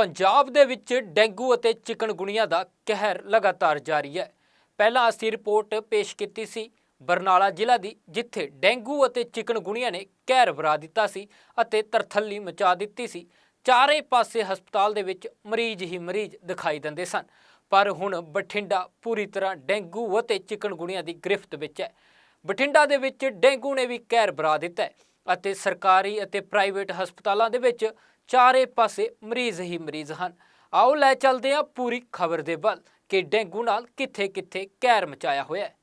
ਪੰਜਾਬ ਦੇ ਵਿੱਚ ਡੇਂਗੂ ਅਤੇ ਚਿਕਨਗੁਣੀਆ ਦਾ ਕਹਿਰ ਲਗਾਤਾਰ ਜਾਰੀ ਹੈ। ਪਹਿਲਾਂ ਅਸੀਂ ਰਿਪੋਰਟ ਪੇਸ਼ ਕੀਤੀ ਸੀ, ਬਰਨਾਲਾ ਜ਼ਿਲ੍ਹਾ ਦੀ, ਜਿੱਥੇ ਡੇਂਗੂ ਅਤੇ ਚਿਕਨਗੁਣੀਆ ਨੇ ਕਹਿਰ ਵਰਾ ਦਿੱਤਾ ਸੀ ਅਤੇ ਤਰਥੱਲੀ ਮਚਾ ਦਿੱਤੀ ਸੀ। ਚਾਰੇ ਪਾਸੇ ਹਸਪਤਾਲ ਦੇ ਵਿੱਚ ਮਰੀਜ਼ ਹੀ ਮਰੀਜ਼ ਦਿਖਾਈ ਦਿੰਦੇ ਸਨ, ਪਰ ਹੁਣ ਬਠਿੰਡਾ ਪੂਰੀ ਤਰ੍ਹਾਂ ਡੇਂਗੂ ਅਤੇ ਚਿਕਨਗੁਣੀਆ ਦੀ ਗ੍ਰਿਫਤ ਵਿੱਚ ਹੈ। ਬਠਿੰਡਾ ਦੇ ਵਿੱਚ ਡੇਂਗੂ ਨੇ ਵੀ ਕਹਿਰ ਬਰਾ ਦਿੱਤਾ ਹੈ। ਅਤੇ ਸਰਕਾਰੀ ਅਤੇ ਪ੍ਰਾਈਵੇਟ ਹਸਪਤਾਲਾਂ ਦੇ ਵਿੱਚ ਚਾਰੇ ਪਾਸੇ ਮਰੀਜ਼ ਹੀ ਮਰੀਜ਼ ਹਨ। ਆਓ ਲੈ ਚੱਲਦੇ ਹਾਂ ਪੂਰੀ ਖਬਰ ਦੇ ਵੱਲ ਕਿ ਡੇਂਗੂ ਨਾਲ ਕਿੱਥੇ-ਕਿੱਥੇ ਕਹਿਰ ਮਚਾਇਆ ਹੋਇਆ ਹੈ।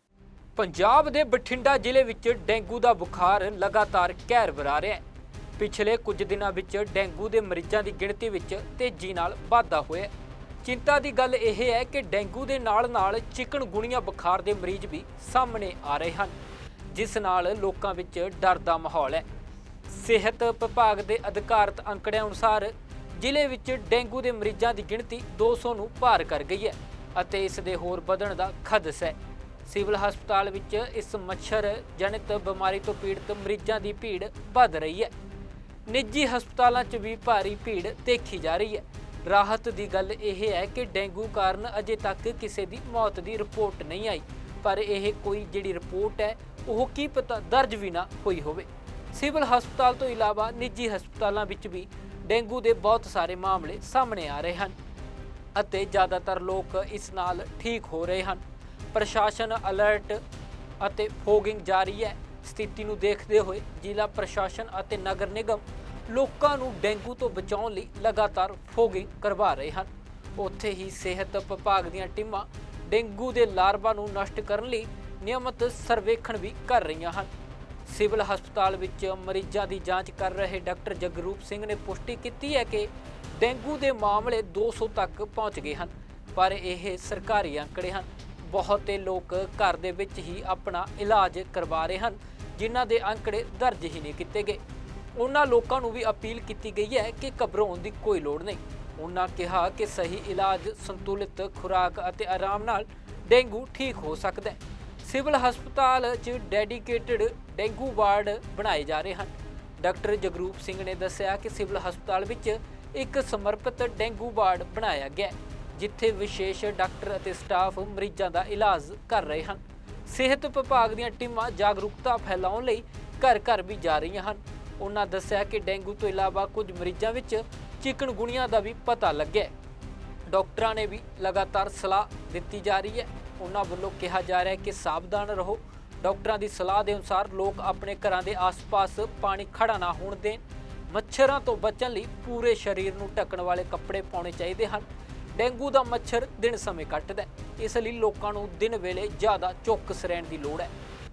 ਪੰਜਾਬ ਦੇ ਬਠਿੰਡਾ ਜ਼ਿਲ੍ਹੇ ਵਿੱਚ ਡੇਂਗੂ ਦਾ ਬੁਖਾਰ ਲਗਾਤਾਰ ਕਹਿਰ ਵਰਾ ਰਿਹਾ ਹੈ। ਪਿਛਲੇ ਕੁਝ ਦਿਨਾਂ ਵਿੱਚ ਡੇਂਗੂ ਦੇ ਮਰੀਜ਼ਾਂ ਦੀ ਗਿਣਤੀ ਵਿੱਚ ਤੇਜ਼ੀ ਨਾਲ ਵਾਧਾ ਹੋਇਆ ਚਿੰਤਾ ਦੀ ਗੱਲ ਇਹ ਹੈ ਕਿ ਡੇਂਗੂ ਦੇ ਨਾਲ-ਨਾਲ ਚਿਕਨਗੁਣੀਆ ਬੁਖਾਰ ਦੇ ਮਰੀਜ਼ ਵੀ ਸਾਹਮਣੇ ਆ ਰਹੇ ਹਨ। ਜਿਸ ਨਾਲ ਲੋਕਾਂ ਵਿੱਚ ਡਰ ਦਾ ਮਾਹੌਲ ਹੈ। ਸਿਹਤ ਵਿਭਾਗ ਦੇ ਅਧਿਕਾਰਤ ਅੰਕੜਿਆਂ ਅਨੁਸਾਰ ਜ਼ਿਲ੍ਹੇ ਵਿੱਚ ਡੇਂਗੂ ਦੇ ਮਰੀਜ਼ਾਂ ਦੀ ਗਿਣਤੀ 200 ਨੂੰ ਪਾਰ ਕਰ ਗਈ ਹੈ ਅਤੇ ਇਸ ਦੇ ਹੋਰ ਵਧਣ ਦਾ ਖਦਸ਼ ਹੈ। ਸਿਵਲ ਹਸਪਤਾਲ ਵਿੱਚ ਇਸ ਮੱਛਰ ਜਨਿਤ ਬਿਮਾਰੀ ਤੋਂ ਪੀੜਤ ਮਰੀਜ਼ਾਂ ਦੀ ਭੀੜ ਵੱਧ ਰਹੀ ਹੈ। ਨਿੱਜੀ ਹਸਪਤਾਲਾਂ 'ਚ ਵੀ ਭਾਰੀ ਭੀੜ ਦੇਖੀ ਜਾ ਰਹੀ ਹੈ। ਰਾਹਤ ਦੀ ਗੱਲ ਇਹ ਹੈ ਕਿ ਡੇਂਗੂ ਕਾਰਨ ਅਜੇ ਤੱਕ ਕਿਸੇ ਦੀ ਮੌਤ ਦੀ ਰਿਪੋਰਟ ਨਹੀਂ ਆਈ। ਪਰ ਇਹ ਕੋਈ ਜਿਹੜੀ ਰਿਪੋਰਟ ਹੈ, ਉਹ ਕੀ ਪਤਾ ਦਰਜ ਵੀ ਨਾ ਹੋਈ ਹੋਵੇ। ਸਿਵਲ ਹਸਪਤਾਲ ਤੋਂ ਇਲਾਵਾ ਨਿੱਜੀ ਹਸਪਤਾਲਾਂ ਵਿੱਚ ਵੀ ਡੇਂਗੂ ਦੇ ਬਹੁਤ ਸਾਰੇ ਮਾਮਲੇ ਸਾਹਮਣੇ ਆ ਰਹੇ ਹਨ ਅਤੇ ਜ਼ਿਆਦਾਤਰ ਲੋਕ ਇਸ ਨਾਲ ਠੀਕ ਹੋ ਰਹੇ ਹਨ। ਪ੍ਰਸ਼ਾਸਨ ਅਲਰਟ ਅਤੇ ਫੋਗਿੰਗ ਜਾਰੀ ਹੈ। ਸਥਿਤੀ ਨੂੰ ਦੇਖਦੇ ਹੋਏ ਜ਼ਿਲ੍ਹਾ ਪ੍ਰਸ਼ਾਸਨ ਅਤੇ ਨਗਰ ਨਿਗਮ ਲੋਕਾਂ ਨੂੰ ਡੇਂਗੂ ਤੋਂ ਬਚਾਉਣ ਲਈ ਲਗਾਤਾਰ ਫੋਗਿੰਗ ਕਰਵਾ ਰਹੇ ਹਨ। ਉੱਥੇ ਹੀ ਸਿਹਤ ਵਿਭਾਗ ਦੀਆਂ ਟੀਮਾਂ ਡੇਂਗੂ ਦੇ ਲਾਰਵਾ ਨੂੰ ਨਸ਼ਟ ਕਰਨ ਲਈ ਨਿਯਮਤ ਸਰਵੇਖਣ ਵੀ ਕਰ ਰਹੀਆਂ ਹਨ। ਸਿਵਲ ਹਸਪਤਾਲ ਵਿੱਚ ਮਰੀਜ਼ਾਂ ਦੀ ਜਾਂਚ ਕਰ ਰਹੇ ਡਾਕਟਰ ਜਗਰੂਪ ਸਿੰਘ ਨੇ ਪੁਸ਼ਟੀ ਕੀਤੀ ਹੈ ਕਿ ਡੇਂਗੂ ਦੇ ਮਾਮਲੇ 200 ਤੱਕ ਪਹੁੰਚ ਗਏ ਹਨ, ਪਰ ਇਹ ਸਰਕਾਰੀ ਅੰਕੜੇ ਹਨ। ਬਹੁਤੇ ਲੋਕ ਘਰ ਦੇ ਵਿੱਚ ਹੀ ਆਪਣਾ ਇਲਾਜ ਕਰਵਾ ਰਹੇ ਹਨ, ਜਿਨ੍ਹਾਂ ਦੇ ਅੰਕੜੇ ਦਰਜ ਹੀ ਨਹੀਂ ਕੀਤੇ ਗਏ। ਉਹਨਾਂ ਲੋਕਾਂ ਨੂੰ ਵੀ ਅਪੀਲ ਕੀਤੀ ਗਈ ਹੈ ਕਿ ਘਬਰਾਉਣ ਦੀ ਕੋਈ ਲੋੜ ਨਹੀਂ। ਉਹਨਾਂ ਕਿਹਾ ਕਿ ਸਹੀ ਇਲਾਜ, ਸੰਤੁਲਿਤ ਖੁਰਾਕ ਅਤੇ ਆਰਾਮ ਨਾਲ ਡੇਂਗੂ ਠੀਕ ਹੋ ਸਕਦਾ ਹੈ। ਸਿਵਲ ਹਸਪਤਾਲ 'ਚ ਡੈਡੀਕੇਟਿਡ ਡੇਂਗੂ ਵਾਰਡ ਬਣਾਏ ਜਾ ਰਹੇ ਹਨ। ਡਾਕਟਰ ਜਗਰੂਪ ਸਿੰਘ ਨੇ ਦੱਸਿਆ ਕਿ ਸਿਵਲ ਹਸਪਤਾਲ ਵਿੱਚ ਇੱਕ ਸਮਰਪਿਤ ਡੇਂਗੂ ਵਾਰਡ ਬਣਾਇਆ ਗਿਆ ਜਿੱਥੇ ਵਿਸ਼ੇਸ਼ ਡਾਕਟਰ ਅਤੇ ਸਟਾਫ ਮਰੀਜ਼ਾਂ ਦਾ ਇਲਾਜ ਕਰ ਰਹੇ ਹਨ। ਸਿਹਤ ਵਿਭਾਗ ਦੀਆਂ ਟੀਮਾਂ ਜਾਗਰੂਕਤਾ ਫੈਲਾਉਣ ਲਈ ਘਰ ਘਰ ਵੀ ਜਾ ਰਹੀਆਂ ਹਨ। ਉਹਨਾਂ ਦੱਸਿਆ ਕਿ ਡੇਂਗੂ ਤੋਂ ਇਲਾਵਾ ਕੁਝ ਮਰੀਜ਼ਾਂ ਵਿੱਚ ਚਿਕਨਗੁਣੀਆ ਦਾ ਵੀ ਪਤਾ ਲੱਗਿਆ ਡਾਕਟਰਾਂ ਨੇ ਵੀ ਲਗਾਤਾਰ ਸਲਾਹ ਦਿੱਤੀ ਜਾ ਰਹੀ ਹੈ। ਉਹਨਾਂ ਵੱਲੋਂ ਕਿਹਾ ਜਾ ਰਿਹਾ ਹੈ ਕਿ ਸਾਵਧਾਨ ਰਹੋ। ਡਾਕਟਰਾਂ ਦੀ ਸਲਾਹ ਦੇ ਅਨੁਸਾਰ ਲੋਕ ਆਪਣੇ ਘਰਾਂ ਦੇ ਆਸ-ਪਾਸ ਪਾਣੀ ਖੜਾ ਨਾ ਹੋਣ ਦੇਣ। ਮੱਛਰਾਂ ਤੋਂ ਬਚਣ ਲਈ ਪੂਰੇ ਸਰੀਰ ਨੂੰ ਢੱਕਣ ਵਾਲੇ ਕੱਪੜੇ ਪਾਉਣੇ ਚਾਹੀਦੇ ਹਨ। ਡੇਂਗੂ ਦਾ ਮੱਛਰ ਦਿਨ ਸਮੇਂ ਕੱਟਦਾ ਇਸ ਲਈ ਲੋਕਾਂ ਨੂੰ ਦਿਨ ਵੇਲੇ ਜ਼ਿਆਦਾ ਚੌਕਸ ਰਹਿਣ ਦੀ ਲੋੜ ਹੈ।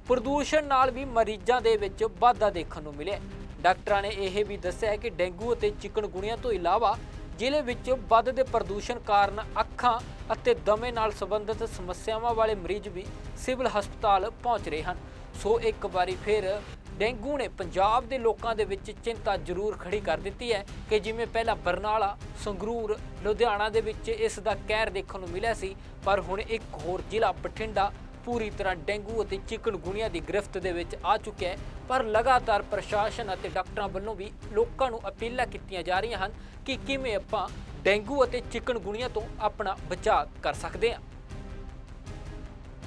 ਪ੍ਰਦੂਸ਼ਣ ਨਾਲ ਵੀ ਮਰੀਜ਼ਾਂ ਦੇ ਵਿੱਚ ਵਾਧਾ ਦੇਖਣ ਨੂੰ ਮਿਲਿਆ ਡਾਕਟਰਾਂ ਨੇ ਇਹ ਵੀ ਦੱਸਿਆ ਕਿ ਡੇਂਗੂ ਅਤੇ ਚਿਕਨਗੁਣੀਆ ਤੋਂ ਇਲਾਵਾ ਜ਼ਿਲ੍ਹੇ ਵਿੱਚ ਵੱਧਦੇ ਪ੍ਰਦੂਸ਼ਣ ਕਾਰਨ ਅੱਖਾਂ ਅਤੇ ਦਮੇ ਨਾਲ ਸੰਬੰਧਿਤ ਸਮੱਸਿਆਵਾਂ ਵਾਲੇ ਮਰੀਜ਼ ਵੀ ਸਿਵਲ ਹਸਪਤਾਲ ਪਹੁੰਚ ਰਹੇ ਹਨ। ਸੋ ਇੱਕ ਵਾਰੀ ਫਿਰ ਡੇਂਗੂ ਨੇ ਪੰਜਾਬ ਦੇ ਲੋਕਾਂ ਦੇ ਵਿੱਚ ਚਿੰਤਾ ਜ਼ਰੂਰ ਖੜੀ ਕਰ ਦਿੱਤੀ ਹੈ ਕਿ ਜਿਵੇਂ ਪਹਿਲਾਂ ਬਰਨਾਲਾ, ਸੰਗਰੂਰ, ਲੁਧਿਆਣਾ ਦੇ ਵਿੱਚ ਇਸ ਦਾ ਕਹਿਰ ਦੇਖਣ ਨੂੰ ਮਿਲਿਆ ਸੀ, ਪਰ ਹੁਣ ਇੱਕ ਹੋਰ ਜ਼ਿਲ੍ਹਾ, ਬਠਿੰਡਾ ਪੂਰੀ ਤਰ੍ਹਾਂ ਡੇਂਗੂ ਅਤੇ ਚਿਕਨਗੁਣੀਆ ਦੀ ਗ੍ਰਿਫਤ ਦੇ ਵਿੱਚ ਆ ਚੁੱਕਿਆ ਹੈ। ਪਰ ਲਗਾਤਾਰ ਪ੍ਰਸ਼ਾਸਨ ਅਤੇ ਡਾਕਟਰਾਂ ਵੱਲੋਂ ਵੀ ਲੋਕਾਂ ਨੂੰ ਅਪੀਲਾਂ ਕੀਤੀਆਂ ਜਾ ਰਹੀਆਂ ਹਨ ਕਿ ਕਿਵੇਂ ਆਪਾਂ ਡੇਂਗੂ ਅਤੇ ਚਿਕਨਗੁਣੀਆ ਤੋਂ ਆਪਣਾ ਬਚਾਅ ਕਰ ਸਕਦੇ ਹਾਂ।